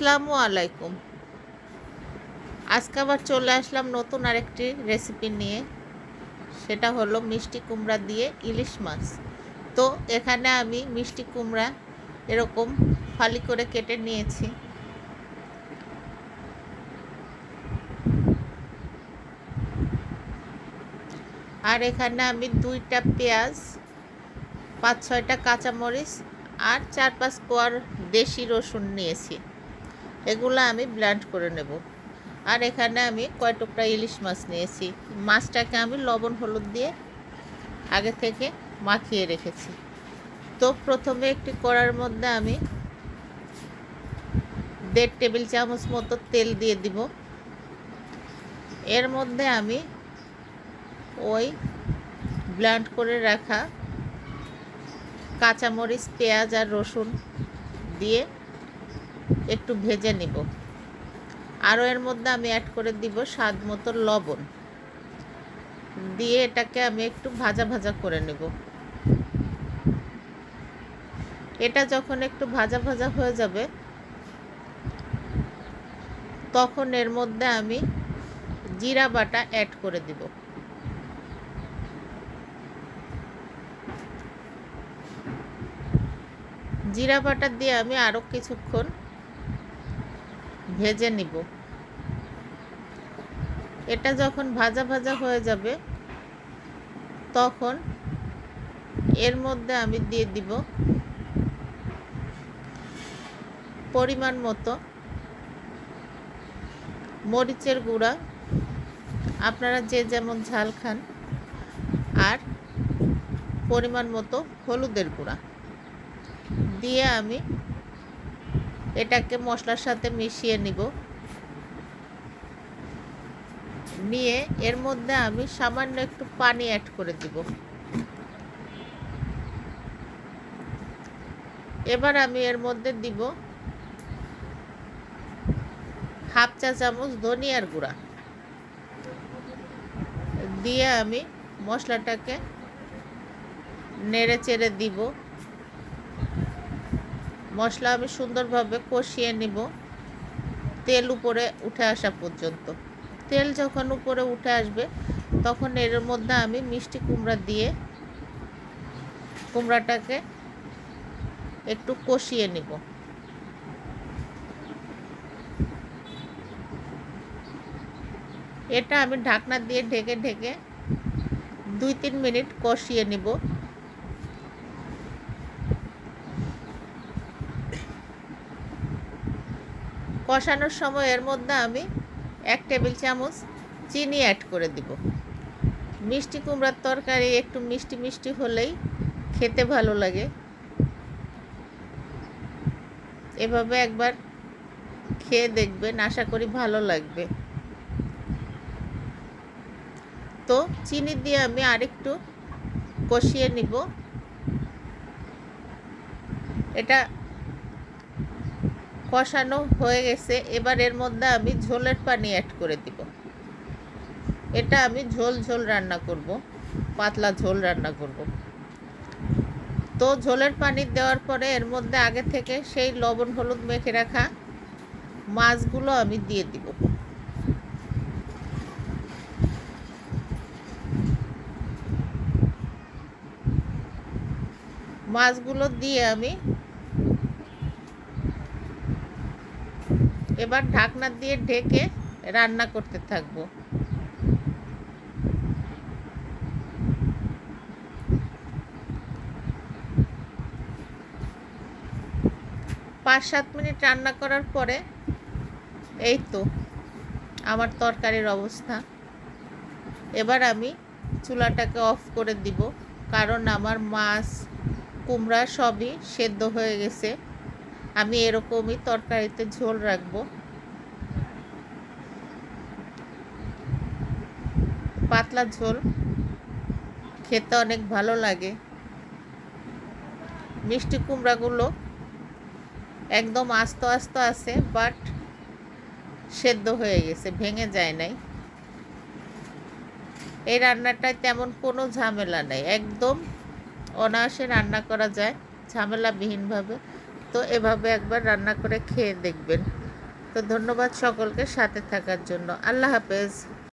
আসসালামু আলাইকুম। আজকে আবার চলে আসলাম নতুন আরেকটি রেসিপি নিয়ে। সেটা হলো মিষ্টি কুমড়া দিয়ে ইলিশ মাছ। তো এখানে আমি মিষ্টি কুমড়া এরকম ফালি করে কেটে নিয়েছি। আর এখানে আমি দুইটা পেঁয়াজ, পাঁচ ছয়টা কাঁচামরিচ আর চার পাঁচ কোয়ার দেশি রসুন নিয়েছি। এগুলো আমি ব্ল্যান্ড করে নেব। আর এখানে আমি কয় টুকরা ইলিশ মাছ নিয়েছি। মাছটাকে আমি লবণ, হলুদ দিয়ে আগে থেকে মাখিয়ে রেখেছি। তো প্রথমে একটি কড়ার মধ্যে আমি দেড় টেবিল চামচ মতো তেল দিয়ে দিব। এর মধ্যে আমি ওই ব্ল্যান্ড করে রাখা কাঁচামরিচ, পেঁয়াজ আর রসুন দিয়ে একটু ভেজে নিব। আরও এর মধ্যে আমি অ্যাড করে দিব স্বাদ মতো লবণ। দিয়ে এটাকে আমি একটু ভাজা ভাজা করে নেব। এটা যখন একটু ভাজা ভাজা হয়ে যাবে, তখন এর মধ্যে আমি জিরা বাটা অ্যাড করে দিব। জিরা বাটা দিয়ে আমি আরও কিছুক্ষণ ভেজে নিব। এটা যখন ভাজা ভাজা হয়ে যাবে, তখন এর মধ্যে আমি দিয়ে দিব পরিমাণ মতো মরিচের গুঁড়া। আপনারা যে যেমন ঝাল খান, আর পরিমাণ মতো হলুদের গুঁড়া। দিয়ে আমি এটাকে মশলার সাথে মিশিয়ে নিব। নিয়ে এর মধ্যে আমি সামান্য একটু পানি অ্যাড করে দিব। এবার আমি এর মধ্যে দিব হাফ চা চামচ ধনিয়ার গুঁড়া। দিয়ে আমি মশলাটাকে নেড়ে চেড়ে দিব। মশলা আমি সুন্দরভাবে কষিয়ে নিব। তেল উপরে উঠে আসা পর্যন্ত। তেল যখন উপরে উঠে আসবে, তখন এর মধ্যে আমি মিষ্টি কুমড়া দিয়ে কুমড়াটাকে একটু কষিয়ে নিব। এটা আমি ঢাকনা দিয়ে ঢেকে ঢেকে দুই তিন মিনিট কষিয়ে নিব। কষানোর সময় এর মধ্যে আমি এক টেবিল চামচ চিনি অ্যাড করে দিব। মিষ্টি কুমড়ার তরকারি একটু মিষ্টি মিষ্টি হলেই খেতে ভালো লাগে। এভাবে একবার খেয়ে দেখবেন, আশা করি ভালো লাগবে। তো চিনি দিয়ে আমি আরেকটু কষিয়ে নিব। এটা কষানো হয়ে গেছে, এবার এর মধ্যে আমি ঝোলের পানি অ্যাড করে দিব। এটা আমি ঝোল ঝোল রান্না করব, পাতলা ঝোল রান্না করব। তো ঝোলের পানি দেওয়ার পরে এর মধ্যে আগে থেকে সেই লবণ, হলুদ মেখে রাখা মাছগুলো আমি দিয়ে দিব। মাছগুলো দিয়ে আমি এবার ঢাকনা দিয়ে ঢেকে রান্না করতে থাকব। পাঁচ সাত মিনিট রান্না করার পরে এই তো আমার তরকারির অবস্থা। এবার আমি চুলাটাকে অফ করে দিব, কারণ আমার মাছ, কুমড়া সবই সেদ্ধ হয়ে গেছে। আমি এরকমই তরকারিতে ঝোল রাখব। পাতলা ঝোল, খেতে অনেক ভালো লাগে। মিষ্টি কুমড়াগুলো একদম আস্ত আস্ত আছে, বাট সেদ্ধ হয়ে গেছে, ভেঙে যায় নাই। এই রান্নাটায় তেমন কোনো ঝামেলা নেই, একদম অনায়াসে রান্না করা যায়, ঝামেলাবিহীনভাবে। তো এভাবে একবার রান্না করে খেয়ে দেখবেন। তো ধন্যবাদ সকলকে সাথে থাকার জন্য। আল্লাহ হাফেজ।